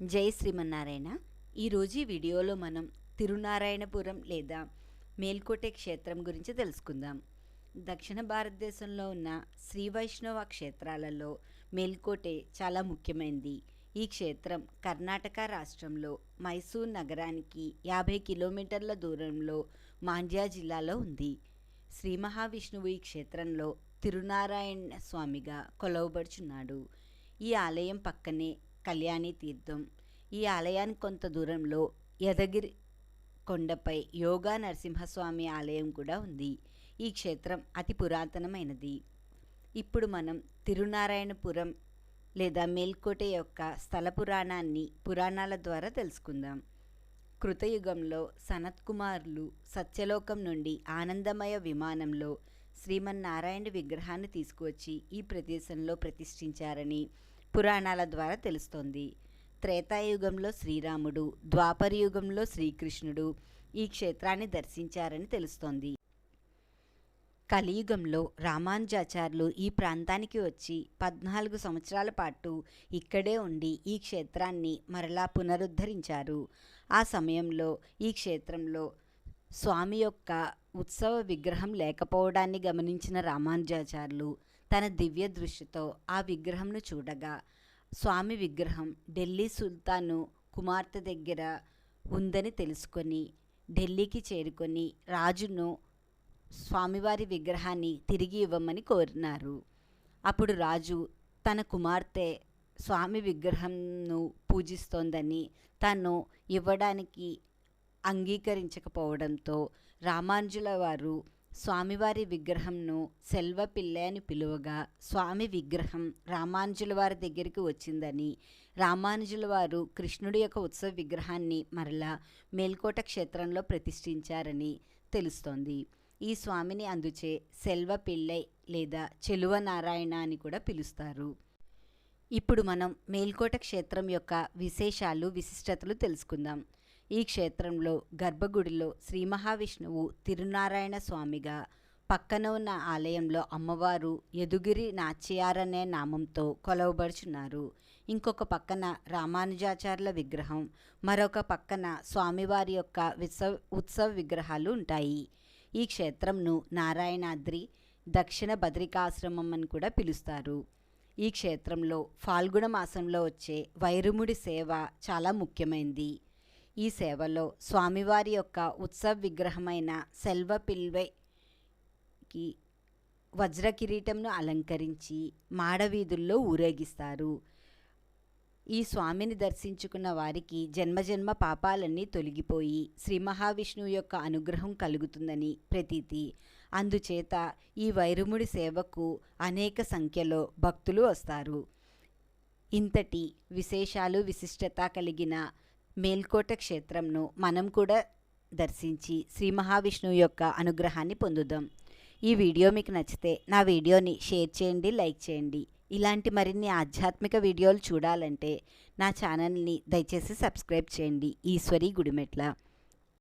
జై శ్రీమన్నారాయణ. ఈరోజు ఈ వీడియోలో మనం తిరునారాయణపురం లేదా మేల్కోటె క్షేత్రం గురించి తెలుసుకుందాం. దక్షిణ భారతదేశంలో ఉన్న శ్రీ వైష్ణవ క్షేత్రాలలో మేల్కోటె చాలా ముఖ్యమైనది ఈ క్షేత్రం కర్ణాటక రాష్ట్రంలో మైసూర్ నగరానికి యాభై కిలోమీటర్ల దూరంలో మాండ్యా జిల్లాలో ఉంది. శ్రీ మహావిష్ణువు ఈ క్షేత్రంలో తిరునారాయణ స్వామిగా కొలవబడుచున్నాడు. ఈ ఆలయం పక్కనే కళ్యాణి తీర్థం. ఈ ఆలయానికి కొంత దూరంలో యదగిరి కొండపై యోగా నరసింహస్వామి ఆలయం కూడా ఉంది. ఈ క్షేత్రం అతి పురాతనమైనది. ఇప్పుడు మనం తిరునారాయణపురం లేదా మేల్కోట యొక్క స్థల పురాణాన్ని పురాణాల ద్వారా తెలుసుకుందాం. కృతయుగంలో సనత్కుమారులు సత్యలోకం నుండి ఆనందమయ విమానంలో శ్రీమన్నారాయణ విగ్రహాన్ని తీసుకువచ్చి ఈ ప్రదేశంలో ప్రతిష్ఠించారని పురాణాల ద్వారా తెలుస్తోంది. త్రేతాయుగంలో శ్రీరాముడు ద్వాపర యుగంలో శ్రీకృష్ణుడు ఈ క్షేత్రాన్ని దర్శించారని తెలుస్తోంది. కలియుగంలో రామానుజాచార్యులు ఈ ప్రాంతానికి వచ్చి పద్నాలుగు సంవత్సరాల పాటు ఇక్కడే ఉండి ఈ క్షేత్రాన్ని మరలా పునరుద్ధరించారు. ఆ సమయంలో ఈ క్షేత్రంలో స్వామి యొక్క ఉత్సవ విగ్రహం లేకపోవడాన్ని గమనించిన రామానుజాచార్యులు తన దివ్య దృష్టితో ఆ విగ్రహంను చూడగా స్వామి విగ్రహం ఢిల్లీ సుల్తాను కుమార్తె దగ్గర ఉందని తెలుసుకొని ఢిల్లీకి చేరుకొని రాజును స్వామివారి విగ్రహాన్ని తిరిగి ఇవ్వమని కోరినారు. అప్పుడు రాజు తన కుమార్తె స్వామి విగ్రహంను పూజిస్తోందని తను ఇవ్వడానికి అంగీకరించకపోవడంతో రామానుజుల వారు స్వామివారి విగ్రహంను సెల్వపిల్లె అని పిలువగా స్వామి విగ్రహం రామానుజుల వారి దగ్గరికి వచ్చిందని రామానుజుల వారు కృష్ణుడి యొక్క ఉత్సవ విగ్రహాన్ని మరలా మేల్కోట క్షేత్రంలో ప్రతిష్ఠించారని తెలుస్తోంది. ఈ స్వామిని అందుచే సెల్వ పిల్లై లేదా చెలువ నారాయణ అని కూడా పిలుస్తారు. ఇప్పుడు మనం మేల్కోట క్షేత్రం యొక్క విశేషాలు విశిష్టతలు తెలుసుకుందాం. ఈ క్షేత్రంలో గర్భగుడిలో శ్రీ మహావిష్ణువు తిరునారాయణ స్వామిగా పక్కన ఉన్న ఆలయంలో అమ్మవారు యదుగిరి నాచ్యారనే నామంతో కొలవబడుచున్నారు. ఇంకొక పక్కన రామానుజాచార్యుల విగ్రహం మరొక పక్కన స్వామివారి యొక్క విత్సవ ఉత్సవ విగ్రహాలు ఉంటాయి. ఈ క్షేత్రంను నారాయణాద్రి దక్షిణ బద్రికాశ్రమం అని కూడా పిలుస్తారు. ఈ క్షేత్రంలో ఫాల్గుణ మాసంలో వచ్చే వైరుముడి సేవ చాలా ముఖ్యమైనది ఈ సేవలో స్వామివారి యొక్క ఉత్సవ విగ్రహమైన సెల్వ పిల్వైకి వజ్ర కిరీటంను అలంకరించి మాడవీధుల్లో ఊరేగిస్తారు. ఈ స్వామిని దర్శించుకున్న వారికి జన్మజన్మ పాపాలన్నీ తొలగిపోయి శ్రీ మహావిష్ణువు యొక్క అనుగ్రహం కలుగుతుందని ప్రతీతి. అందుచేత ఈ వైరుముడి సేవకు అనేక సంఖ్యలో భక్తులు వస్తారు. ఇంతటి విశేషాలు విశిష్టత కలిగిన మేల్కోట క్షేత్రంను మనం కూడా దర్శించి శ్రీ మహావిష్ణువు యొక్క అనుగ్రహాన్ని పొందుదాం. ఈ వీడియో మీకు నచ్చితే నా వీడియోని షేర్ చేయండి లైక్ చేయండి. ఇలాంటి మరిన్ని ఆధ్యాత్మిక వీడియోలు చూడాలంటే నా ఛానల్ని దయచేసి సబ్స్క్రైబ్ చేయండి. ఈశ్వరి గుడిమెట్ల.